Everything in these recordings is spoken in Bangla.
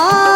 哦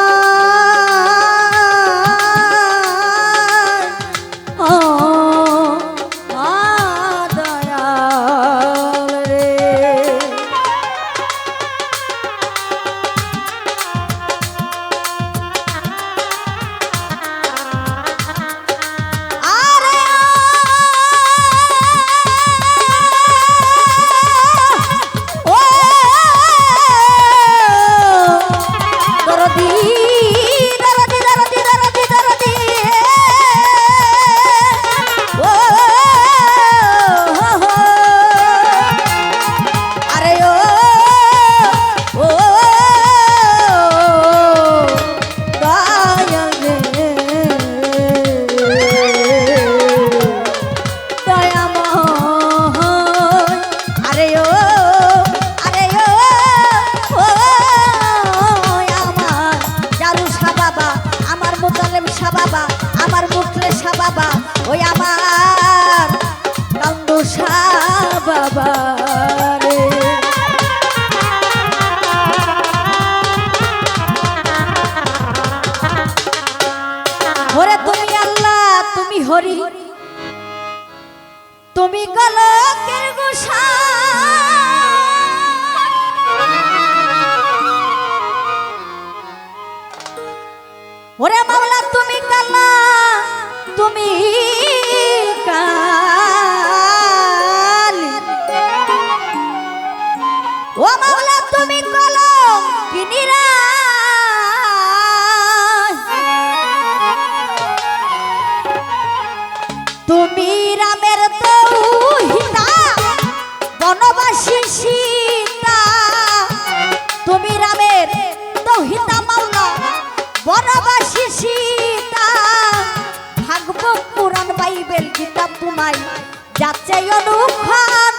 যাচ্ছে অনুক্ষণ।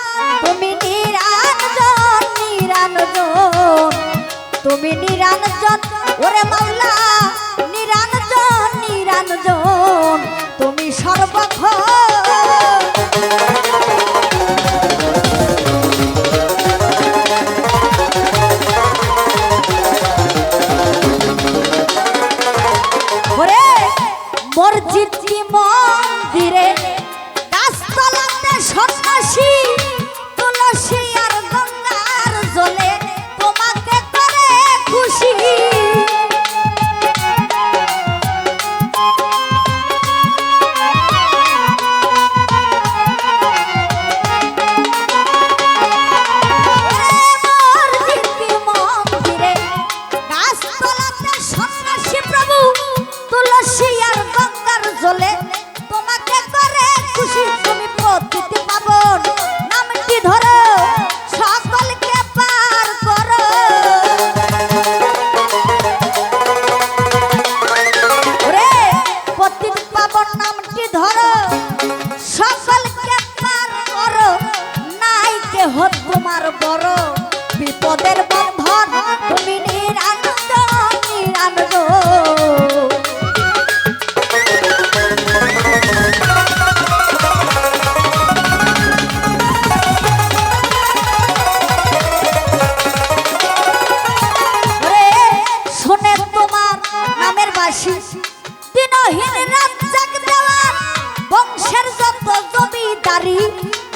তুমি নিরানজন নিরানজন তুমি নিরানজন ওরে মাওলা। নিরানজন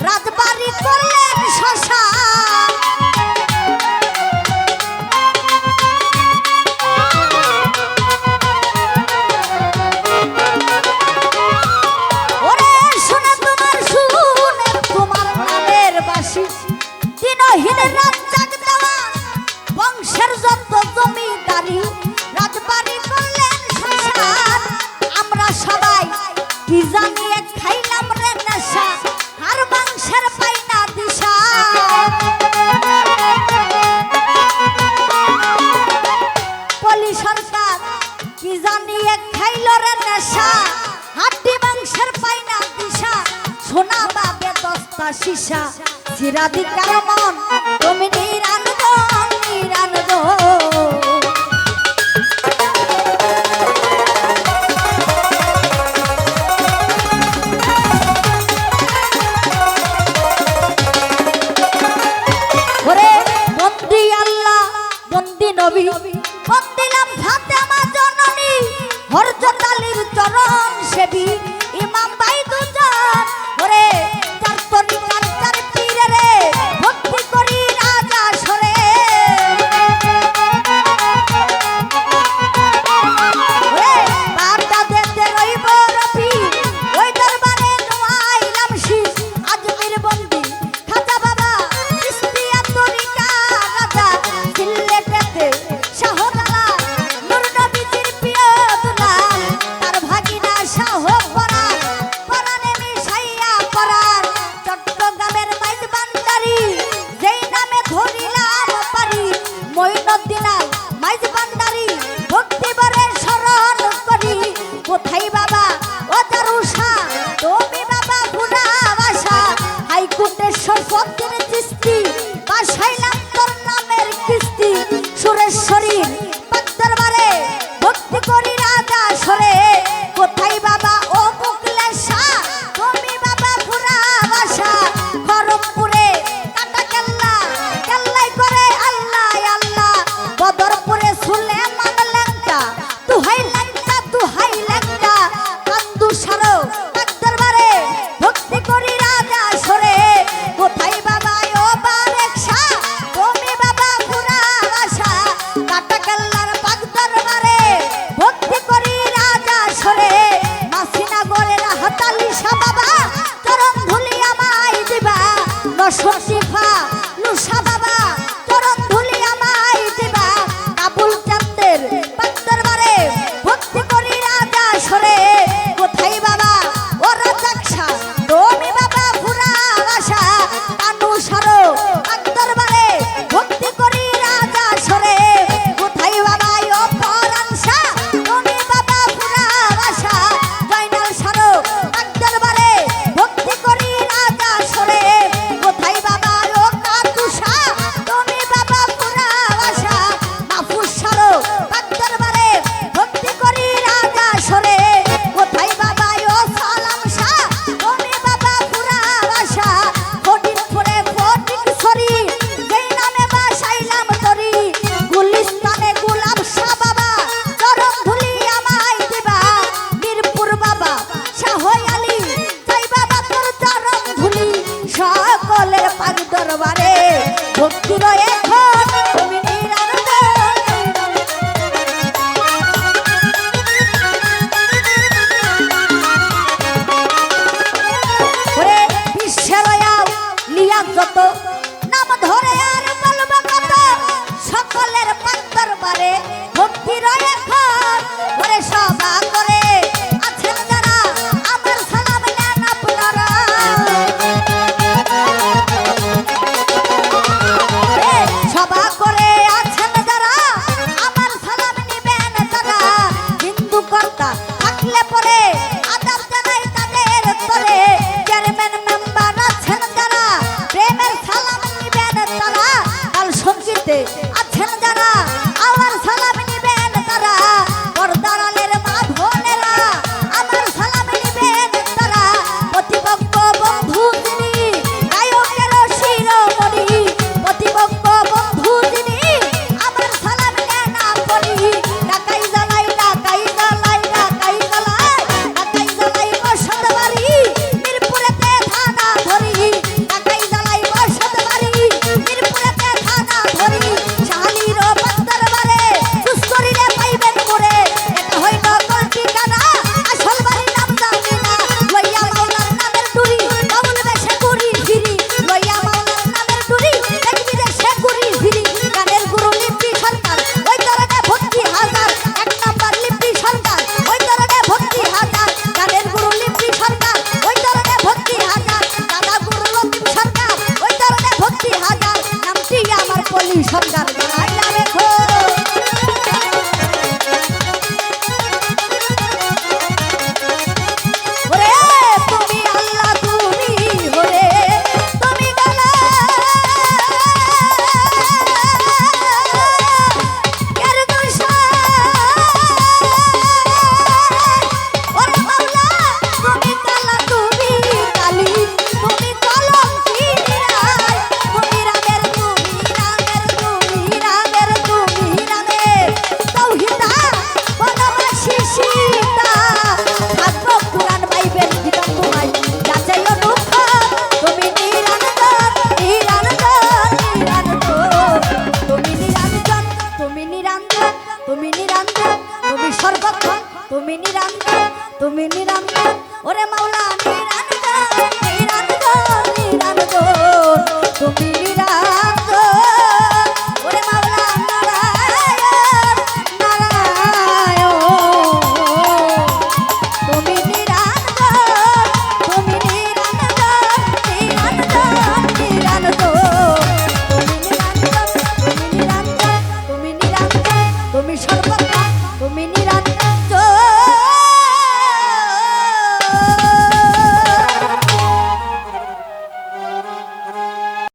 রাজবাড়ি করলেন শশা। দিনহীন রাত জাগ দেওয়া বংশের যত জমিদারি। শিশা চিরাধিকার মন তুমি নিরানন্দ নিরানন্দ। আল্লাহ বন্দি নবী দরবারে gente নিরানন্দন ওরে মাওলা